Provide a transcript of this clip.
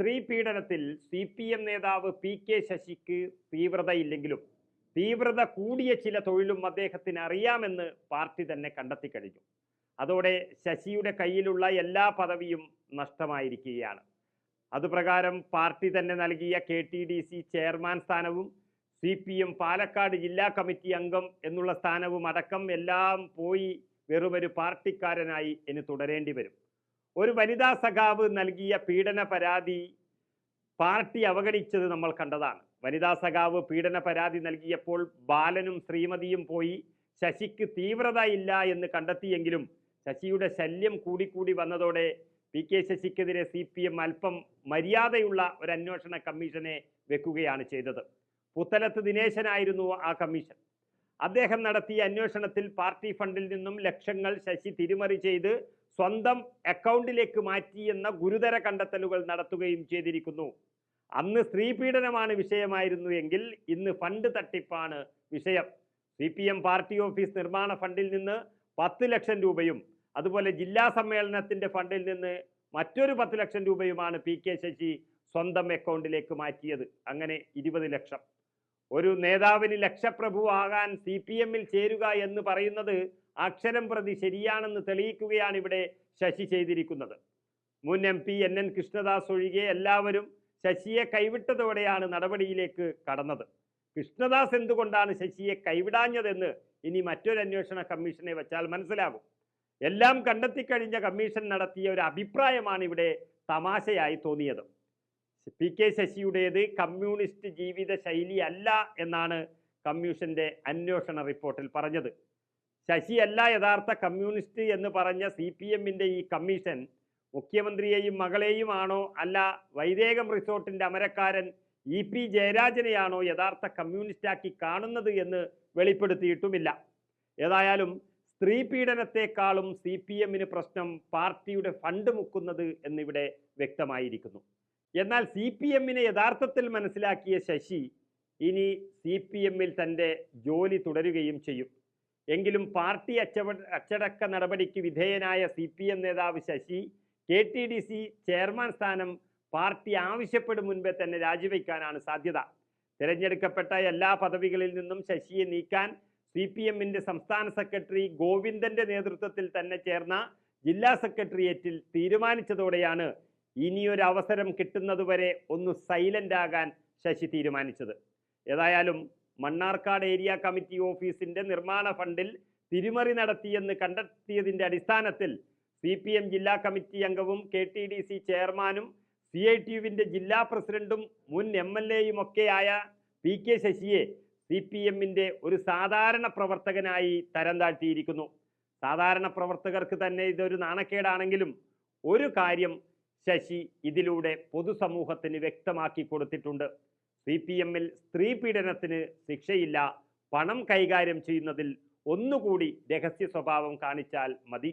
സ്ത്രീ പീഡനത്തിൽ C P M നേതാവ് പി കെ ശശിക്ക് തീവ്രതയില്ലെങ്കിലും തീവ്രത കൂടിയ ചില തൊഴിലും അദ്ദേഹത്തിന് അറിയാമെന്ന് പാർട്ടി തന്നെ കണ്ടെത്തി കഴിഞ്ഞു അതോടെ ശശിയുടെ കയ്യിലുള്ള എല്ലാ പദവിയും നഷ്ടമായിരിക്കുകയാണ്. അതുപ്രകാരം പാർട്ടി തന്നെ നൽകിയ K T D C chairman സ്ഥാനവും സി പി എം പാലക്കാട് ജില്ലാ കമ്മിറ്റി അംഗം എന്നുള്ള സ്ഥാനവും അടക്കം എല്ലാം പോയി വെറുമൊരു പാർട്ടിക്കാരനായി ഇനി തുടരേണ്ടി വരും. ഒരു വനിതാ സഖാവ് നൽകിയ പീഡന പരാതി പാർട്ടി അവഗണിച്ചത് നമ്മൾ കണ്ടതാണ്. വനിതാ സഖാവ് പീഡന പരാതി നൽകിയപ്പോൾ ബാലനും ശ്രീമതിയും പോയി. ശശിക്ക് തീവ്രത ഇല്ല എന്ന് കണ്ടെത്തിയെങ്കിലും ശശിയുടെ ശല്യം കൂടിക്കൂടി വന്നതോടെ പി കെ ശശിക്കെതിരെ സി പി എം അല്പം മര്യാദയുള്ള ഒരു അന്വേഷണ കമ്മീഷനെ വെക്കുകയാണ് ചെയ്തത്. പുത്തലത്ത് ദിനേശനായിരുന്നു ആ കമ്മീഷൻ. അദ്ദേഹം നടത്തിയ അന്വേഷണത്തിൽ പാർട്ടി ഫണ്ടിൽ നിന്നും ലക്ഷങ്ങൾ ശശി തിരിമറി ചെയ്ത് സ്വന്തം അക്കൗണ്ടിലേക്ക് മാറ്റി എന്ന ഗുരുതര കണ്ടെത്തലുകൾ നടത്തുകയും ചെയ്തിരിക്കുന്നു. അന്ന് സ്ത്രീ പീഡനമാണ് വിഷയമായിരുന്നു എങ്കിൽ ഇന്ന് ഫണ്ട് തട്ടിപ്പാണ് വിഷയം. C P M party office നിർമ്മാണ ഫണ്ടിൽ നിന്ന് പത്ത് ലക്ഷം രൂപയും അതുപോലെ ജില്ലാ സമ്മേളനത്തിന്റെ ഫണ്ടിൽ നിന്ന് മറ്റൊരു പത്ത് ലക്ഷം രൂപയുമാണ് പി കെ ശശി സ്വന്തം അക്കൗണ്ടിലേക്ക് മാറ്റിയത്. അങ്ങനെ ഇരുപത് ലക്ഷം. ഒരു നേതാവിന് ലക്ഷപ്രഭു ആകാൻ സി പി എമ്മിൽ ചേരുക എന്ന് പറയുന്നത് അക്ഷരം പ്രതി ശരിയാണെന്ന് തെളിയിക്കുകയാണ് ഇവിടെ ശശി ചെയ്തിരിക്കുന്നത്. മുൻ M P N N Krishnadas ഒഴികെ എല്ലാവരും ശശിയെ കൈവിട്ടതോടെയാണ് നടപടിയിലേക്ക് കടന്നത്. കൃഷ്ണദാസ് എന്തുകൊണ്ടാണ് ശശിയെ കൈവിടാഞ്ഞതെന്ന് ഇനി മറ്റൊരു അന്വേഷണ കമ്മീഷനെ വെച്ചാൽ മനസ്സിലാകും എല്ലാം കണ്ടെത്തിക്കഴിഞ്ഞ കമ്മീഷൻ നടത്തിയ ഒരു അഭിപ്രായമാണ് ഇവിടെ തമാശയായി തോന്നിയത്. പി കെ ശശിയുടേത് കമ്മ്യൂണിസ്റ്റ് ജീവിത ശൈലി അല്ല എന്നാണ് കമ്മീഷന്റെ അന്വേഷണ റിപ്പോർട്ടിൽ പറഞ്ഞത്. ശശിയല്ല യഥാർത്ഥ കമ്മ്യൂണിസ്റ്റ് എന്ന് പറഞ്ഞ സി പി എമ്മിന്റെ ഈ കമ്മീഷൻ മുഖ്യമന്ത്രിയെയും മകളെയുമാണോ? അല്ല വൈദേകം റിസോർട്ടിന്റെ അമരക്കാരൻ ഇ പി ജയരാജനെയാണോ യഥാർത്ഥ കമ്മ്യൂണിസ്റ്റാക്കി കാണുന്നത് എന്ന് വെളിപ്പെടുത്തിയിട്ടുമില്ല. ഏതായാലും സ്ത്രീ പീഡനത്തെക്കാളും സി പി എമ്മിന് പ്രശ്നം പാർട്ടിയുടെ ഫണ്ട് മുക്കുന്നത് എന്നിവിടെ വ്യക്തമായിരിക്കുന്നു. എന്നാൽ സി പി എമ്മിനെ യഥാർത്ഥത്തിൽ മനസ്സിലാക്കിയ ശശി ഇനി സി പി എമ്മിൽ തന്റെ ജോലി തുടരുകയും ചെയ്യും. എങ്കിലും പാർട്ടി അച്ചവ അച്ചടക്ക നടപടിക്ക് വിധേയനായ സി പി എം നേതാവ് Sasi K T D C chairman സ്ഥാനം പാർട്ടി ആവശ്യപ്പെടും മുൻപേ തന്നെ രാജിവെക്കാനാണ് സാധ്യത. തിരഞ്ഞെടുക്കപ്പെട്ട എല്ലാ പദവികളിൽ നിന്നും ശശിയെ നീക്കാൻ സി പി എമ്മിന്റെ സംസ്ഥാന സെക്രട്ടറി ഗോവിന്ദന്റെ നേതൃത്വത്തിൽ തന്നെ ചേർന്ന ജില്ലാ സെക്രട്ടേറിയറ്റിൽ തീരുമാനിച്ചതോടെയാണ് ഇനിയൊരു അവസരം കിട്ടുന്നതുവരെ ഒന്ന് സൈലന്റ് ആകാൻ ശശി തീരുമാനിച്ചത്. ഏതായാലും മണ്ണാർക്കാട് ഏരിയ കമ്മിറ്റി ഓഫീസിന്റെ നിർമ്മാണ ഫണ്ടിൽ തിരിമറി നടത്തിയെന്ന് കണ്ടെത്തിയതിന്റെ അടിസ്ഥാനത്തിൽ സി പി എം ജില്ലാ കമ്മിറ്റി അംഗവും കെ ടി ഡി സി ചെയർമാനും സി ഐ ടി യുവിന്റെ ജില്ലാ പ്രസിഡന്റും മുൻ എം എൽ എയും ഒക്കെയായ പി കെ ശശിയെ സി പി എമ്മിന്റെ ഒരു സാധാരണ പ്രവർത്തകനായി തരം താഴ്ത്തിയിരിക്കുന്നു. സാധാരണ പ്രവർത്തകർക്ക് തന്നെ ഇതൊരു നാണക്കേടാണെങ്കിലും ഒരു കാര്യം ശശി ഇതിലൂടെ പൊതുസമൂഹത്തിന് വ്യക്തമാക്കി കൊടുത്തിട്ടുണ്ട്. സി പി എമ്മിൽ സ്ത്രീ പീഡനത്തിന് ശിക്ഷയില്ല പണം കൈകാര്യം ചെയ്യുന്നതിൽ ഒന്നുകൂടി രഹസ്യ സ്വഭാവം കാണിച്ചാൽ മതി.